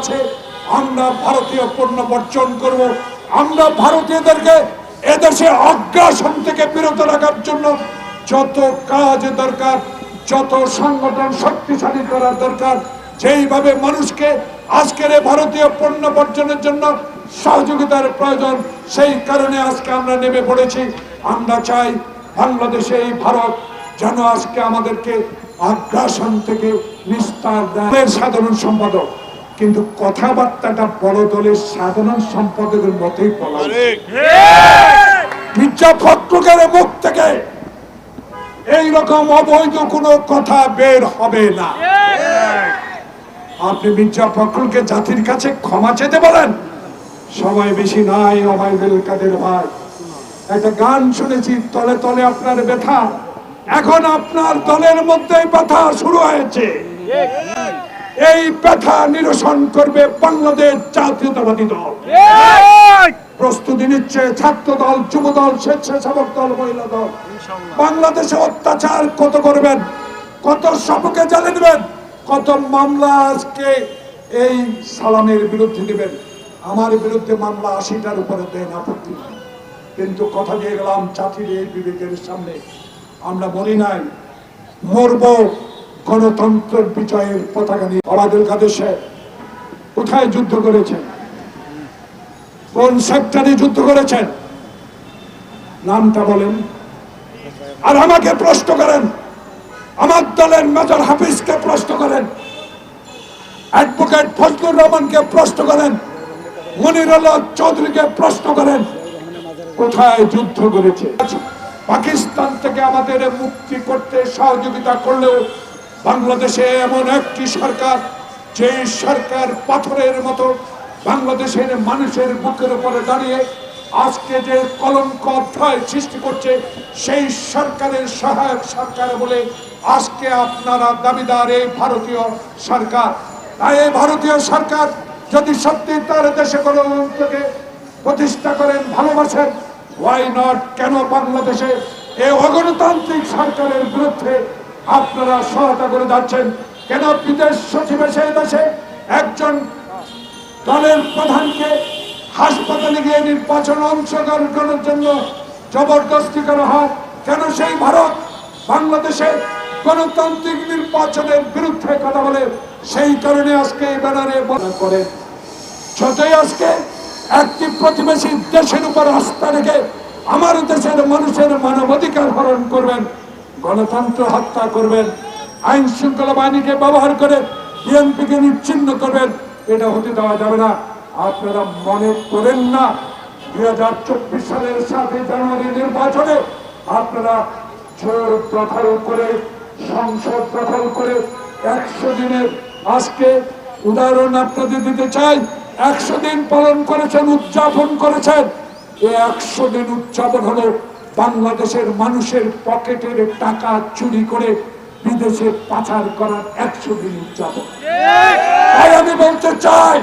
আছে, আমরা ভারতীয় পণ্য বর্জন করব। আমরা ভারতীয়দেরকে এদেশে অগ্রাসন থেকে বিরত রাখার জন্য যত কাজ দরকার, যত সংগঠন শক্তিশালী করার দরকার, যেইভাবে মানুষকে আজকের ভারতীয় পণ্য বর্জনের জন্য সহযোগিতার প্রয়োজন, সেই কারণে আজকে আমরা নেমে পড়েছি। আমরা চাই বাংলাদেশে এই ভারত যেন আজকে আমাদেরকে আগ্রাসন থেকে নিস্তার দেয়। সাধারণ সম্পাদক কিন্তু কথাবার্তাটা বড় দলের সাধারণ সম্পাদকের মতোই বলা। মির্জা ফখরুলের মুখ থেকে এই রকম অবৈধ কোনো কথা বের হবে না। আপনি মির্জা ফখরুলকে জাতির কাছে ক্ষমা চেতে বলেন। সময় বেশি নাই অমাইদুল কাদের ভাই। একটা গান শুনেছি তলে তলে আপনার ব্যথা। এখন আপনার দলের মধ্যে ব্যথা শুরু হয়েছে। এই ব্যথা নিরসন করবে বাংলাদেশ জাতীয়তাবাদী দল। প্রস্তুতি নিচ্ছে ছাত্র দল যুব দল স্বেচ্ছাসেবক দল মহিলা দল। বাংলাদেশে অত্যাচার কত করবেন? কত সবকে জ্বালিয়ে দেবেন? কত মামলা আজকে এই সালামের বিরুদ্ধে দেবেন আমার বিরুদ্ধে মামলা আশিটার উপরে দেন আপত্তি। কিন্তু কথা দিয়ে গেলাম জাতির এই বিবেকের সামনে। আমরা বলি নাই মরব গণতন্ত্রের বিজয়ের পতাকা নিয়ে অবাদুল কাদের সাহেব কোথায় যুদ্ধ করেছেন কোন সেক্টরে যুদ্ধ করেছেন নামটা বলেন। আর আমাকে প্রশ্ন করেন। আমার দলের মেজর হাফিজকে প্রশ্ন করেন। অ্যাডভোকেট ফজলুর রহমানকে প্রশ্ন করেন। মনিরুল্লাহ চৌধুরীকে প্রশ্ন করেন। কোথায় যুদ্ধ করেছে? পাকিস্তান থেকে আমাদের মুক্তি করতে সহযোগিতা করলেও বাংলাদেশে এমন একটি সরকার যে সরকার পাথরের মতো বাংলাদেশের মানুষের বুকের উপরে দাঁড়িয়ে আজকে যে কলঙ্ক অধ্যায় সৃষ্টি করছে, সেই সরকারের সহায়ক সরকার বলে আজকে আপনারা দাবিদার এই ভারতীয় সরকার। তাই এই ভারতীয় সরকার যদি সত্যি তার দেশে গণতন্ত্রকে প্রতিষ্ঠা করেন, ভালোবাসেন ওয়াই নট কেন বাংলাদেশে এই অগণতান্ত্রিক সরকারের বিরুদ্ধে আপনারা সহায়তা করে যাচ্ছেন। কেন বিদেশ সচিব এসে দেশে একজন দলের প্রধানকে হাসপাতালে গিয়ে নির্বাচন অংশগ্রহণ করার জন্য জবরদস্তি করা হয়? কেন সেই ভারত বাংলাদেশে গণতান্ত্রিক নির্বাচনের বিরুদ্ধে কথা বলে? সেই কারণে আজকে এই ব্যানারে বলা করেন যতই আজকে একটি প্রতিবেশী দেশের উপর আস্থা রেখে আমার দেশের মানুষের মানবাধিকার হরণ করবেন গণতন্ত্র হত্যা করবেন, আইন শৃঙ্খলা বাহিনীকে ব্যবহার করে বিএনপিকে নিচ্ছিন্ন করবেন, এটা হতে দেওয়া যাবে না। আপনারা মনে করেন না, দুই হাজার চব্বিশ সালের সাতই জানুয়ারি নির্বাচনে আপনারা জোর দখল করে, সংসদ দখল করে একশো দিনের আজকে উদাহরণ আপনাদের দিতে চাই, একশো দিন পালন করেছেন, উদযাপন করেছেন। এই একশো দিন উদযাপন হলো বাংলাদেশের মানুষের পকেটের টাকা চুরি করে বিদেশে পাচার করার একশো দিন যাব তাই আমি বলতে চাই